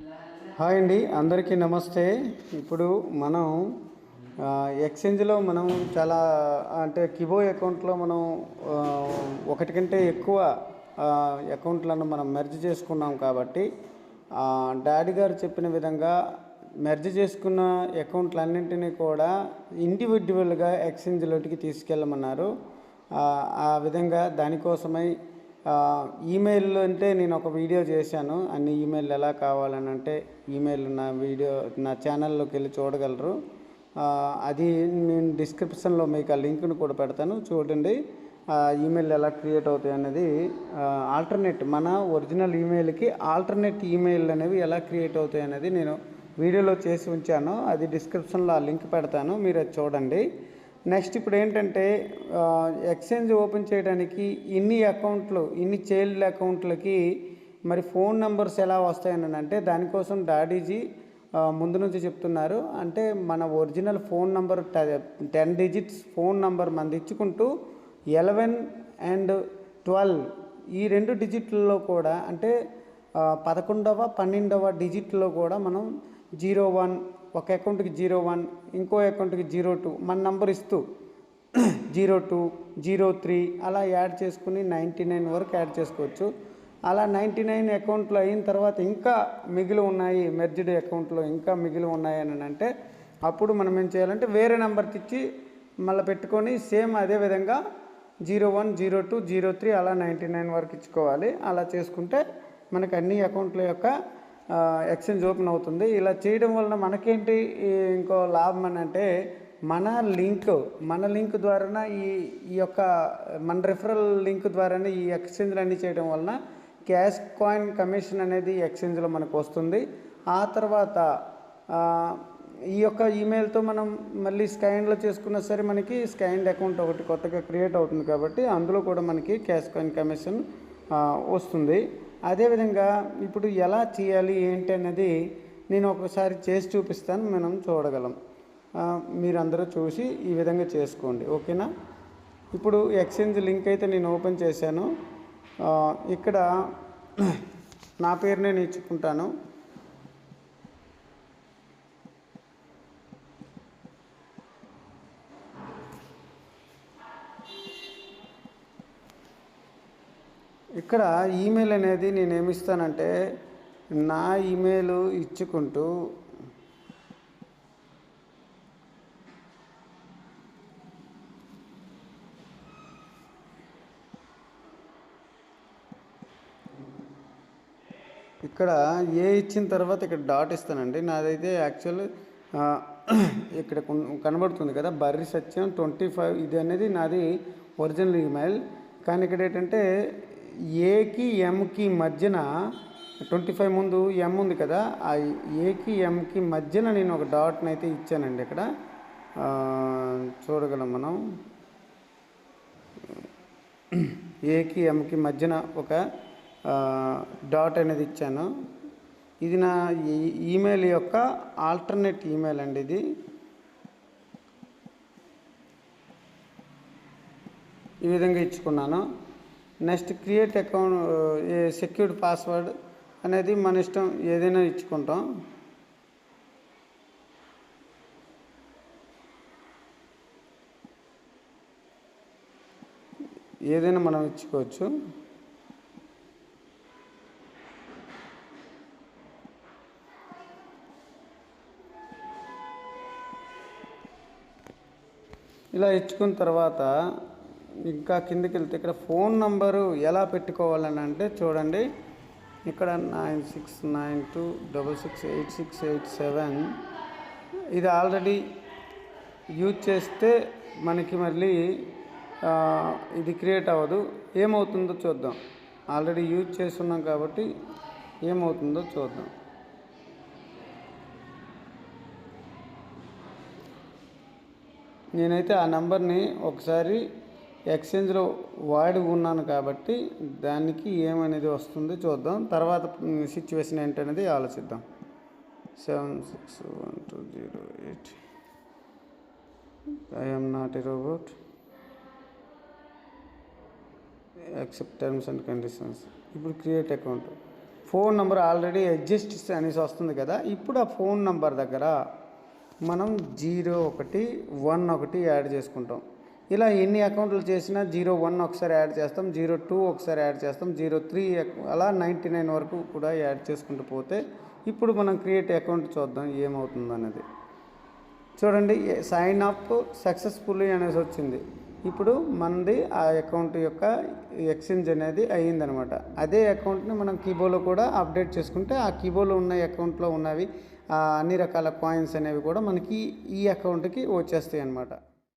Hi అండి అందరికీ నమస్తే. ఇప్పుడు మనం ఎక్స్చేంజ్లో మనం చాలా అంటే కిబో అకౌంట్లో మనం ఒకటి కంటే ఎక్కువ అకౌంట్లను మనం మెర్జ్ చేసుకున్నాం కాబట్టి డాడీ గారు చెప్పిన విధంగా మెర్జ్ చేసుకున్న అకౌంట్లన్నింటినీ కూడా ఇండివిజువల్గా ఎక్స్చేంజ్లోకి తీసుకెళ్ళమన్నారు. ఆ, విధంగా దానికోసమై ఈమెయిల్ అంటే నేను ఒక వీడియో చేశాను. అన్ని ఈమెయిల్ ఎలా కావాలని అంటే ఈమెయిల్ నా వీడియో నా ఛానల్లోకి వెళ్ళి చూడగలరు. అది నేను డిస్క్రిప్షన్లో మీకు ఆ లింక్ను కూడా పెడతాను. చూడండి ఈమెయిల్ ఎలా క్రియేట్ అవుతాయి అనేది ఆల్టర్నేట్ మన ఒరిజినల్ ఈమెయిల్కి ఆల్టర్నేట్ ఈమెయిల్ అనేవి ఎలా క్రియేట్ అవుతాయి అనేది నేను వీడియోలో చేసి ఉంచాను. అది డిస్క్రిప్షన్లో ఆ లింక్ పెడతాను. మీరు అది చూడండి. నెక్స్ట్ ఇప్పుడు ఏంటంటే ఎక్స్చేంజ్ ఓపెన్ చేయడానికి ఇన్ని అకౌంట్లు ఇన్ని చైల్డ్ అకౌంట్లకి మరి ఫోన్ నెంబర్స్ ఎలా వస్తాయని అంటే దానికోసం డాడీజీ ముందు నుంచి చెప్తున్నారు. అంటే మన original phone number ten digits phone number మనది ఇచ్చుకుంటూ ఎలెవెన్ అండ్ ట్వెల్వ్ ఈ రెండు డిజిట్లలో కూడా అంటే పదకొండవ పన్నెండవ డిజిట్లో కూడా మనం జీరో వన్ ఒక అకౌంట్కి జీరో వన్ ఇంకో అకౌంట్కి జీరో టూ మన నంబర్ ఇస్తూ జీరో టూ జీరో త్రీ అలా యాడ్ చేసుకుని నైంటీ నైన్ వరకు యాడ్ చేసుకోవచ్చు. అలా నైంటీ నైన్ అకౌంట్లు అయిన తర్వాత ఇంకా మిగిలి ఉన్నాయి మెర్జ్డ్ అకౌంట్లో ఇంకా మిగిలి ఉన్నాయి అని అంటే అప్పుడు మనం ఏం చేయాలంటే వేరే నెంబర్కి ఇచ్చి మళ్ళీ పెట్టుకొని సేమ్ అదే విధంగా zero one zero two zero three అలా నైంటీ నైన్ వరకు ఇచ్చుకోవాలి. అలా చేసుకుంటే మనకు అన్ని అకౌంట్ల యొక్క ఎక్స్చేంజ్ ఓపెన్ అవుతుంది. ఇలా చేయడం వలన మనకేంటి ఇంకో లాభం అని అంటే మన లింక్ మన లింక్ ద్వారా ఈ ఈ యొక్క మన రిఫరల్ లింక్ ద్వారానే ఈ ఎక్స్చేంజ్లు అన్నీ చేయడం వలన క్యాష్ కాయిన్ కమిషన్ అనేది ఎక్స్చేంజ్లో మనకు వస్తుంది. ఆ తర్వాత ఈ యొక్క ఈమెయిల్తో మనం మళ్ళీ స్కాన్లో చేసుకున్నా సరే మనకి స్కాన్డ్ అకౌంట్ ఒకటి కొత్తగా క్రియేట్ అవుతుంది కాబట్టి అందులో కూడా మనకి క్యాష్ కాయిన్ కమిషన్ వస్తుంది. అదేవిధంగా ఇప్పుడు ఎలా చేయాలి ఏంటి అనేది నేను ఒకసారి చేసి చూపిస్తాను మనం చూడగలం. మీరందరూ చూసి ఈ విధంగా చేసుకోండి ఓకేనా? ఇప్పుడు ఎక్స్చేంజ్ లింక్ అయితే నేను ఓపెన్ చేశాను. ఇక్కడ నా పేరునే నేర్చుకుంటాను ఇక్కడ ఈమెయిల్ అనేది నేను ఏమిస్తానంటే నా ఈమెయిల్ ఇచ్చుకుంటూ ఇక్కడ ఏ ఇచ్చిన తర్వాత ఇక్కడ డాట్ ఇస్తానండి. నాదైతే యాక్చువల్ ఇక్కడ కనబడుతుంది కదా బర్రి సత్యం ట్వంటీ ఫైవ్ ఇది అనేది నాది ఒరిజినల్ ఈమెయిల్. కానీ ఇక్కడ ఏంటంటే ఏకి ఎంకి మధ్యన ట్వంటీ ఫైవ్ ముందు ఎం ఉంది కదా ఆ ఏకి ఎంకి మధ్యన నేను ఒక డాట్ని అయితే ఇచ్చానండి ఇక్కడ. చూడగలం మనం. ఏకి ఎంకి మధ్యన ఒక డాట్ అనేది ఇచ్చాను. ఇది నా ఈ- ఈమెయిల్ యొక్క ఆల్టర్నేట్ ఈమెయిల్ అండి ఇది. ఈ విధంగా ఇచ్చుకున్నాను. Next create account secured password అనేది మన ఇష్టం ఏదైనా ఇచ్చుకుంటాం. ఏదైనా మనం ఇచ్చుకోవచ్చు. ఇలా ఇచ్చుకున్న తర్వాత ఇంకా కిందకి వెళ్తే ఇక్కడ ఫోన్ నంబరు ఎలా పెట్టుకోవాలని అంటే చూడండి. ఇక్కడ nine six nine two double six eight six eight seven. ఇది ఆల్రెడీ యూజ్ చేస్తే మనకి మళ్ళీ ఇది క్రియేట్ అవ్వదు. ఏమవుతుందో చూద్దాం. ఆల్రెడీ యూజ్ చేస్తున్నాం కాబట్టి ఏమవుతుందో చూద్దాం. నేనైతే ఆ నెంబర్ని ఒకసారి ఎక్స్చేంజ్లో వాడి ఉన్నాను కాబట్టి దానికి ఏమనేది వస్తుంది చూద్దాం. తర్వాత సిచ్యువేషన్ ఏంటనేది ఆలోచిద్దాం. Seven six one two zero eight I'm not a robot accept terms and conditions ఇప్పుడు create account phone number already adjust అనేసి వస్తుంది కదా. ఇప్పుడు ఆ ఫోన్ నెంబర్ దగ్గర మనం జీరో ఒకటి వన్ ఒకటి యాడ్ చేసుకుంటాం. ఇలా ఎన్ని అకౌంట్లు చేసినా జీరో వన్ ఒకసారి యాడ్ చేస్తాం జీరో టూ ఒకసారి యాడ్ చేస్తాం జీరో త్రీ అలా నైంటీ నైన్ వరకు కూడా యాడ్ చేసుకుంటూ పోతే ఇప్పుడు మనం క్రియేట్ అకౌంట్ చూద్దాం ఏమవుతుంది అనేది చూడండి సైన్ అప్ సక్సెస్ఫుల్లీ అనేసి వచ్చింది. ఇప్పుడు మనది ఆ అకౌంట్ యొక్క ఎక్స్చేంజ్ అనేది అయ్యిందనమాట. అదే అకౌంట్ని మనం కీబోలో కూడా అప్డేట్ చేసుకుంటే ఆ కీబోలో ఉన్న అకౌంట్లో ఉన్నవి ఆ అన్ని రకాల కాయిన్స్ అనేవి కూడా మనకి ఈ అకౌంట్కి వచ్చేస్తాయి అన్నమాట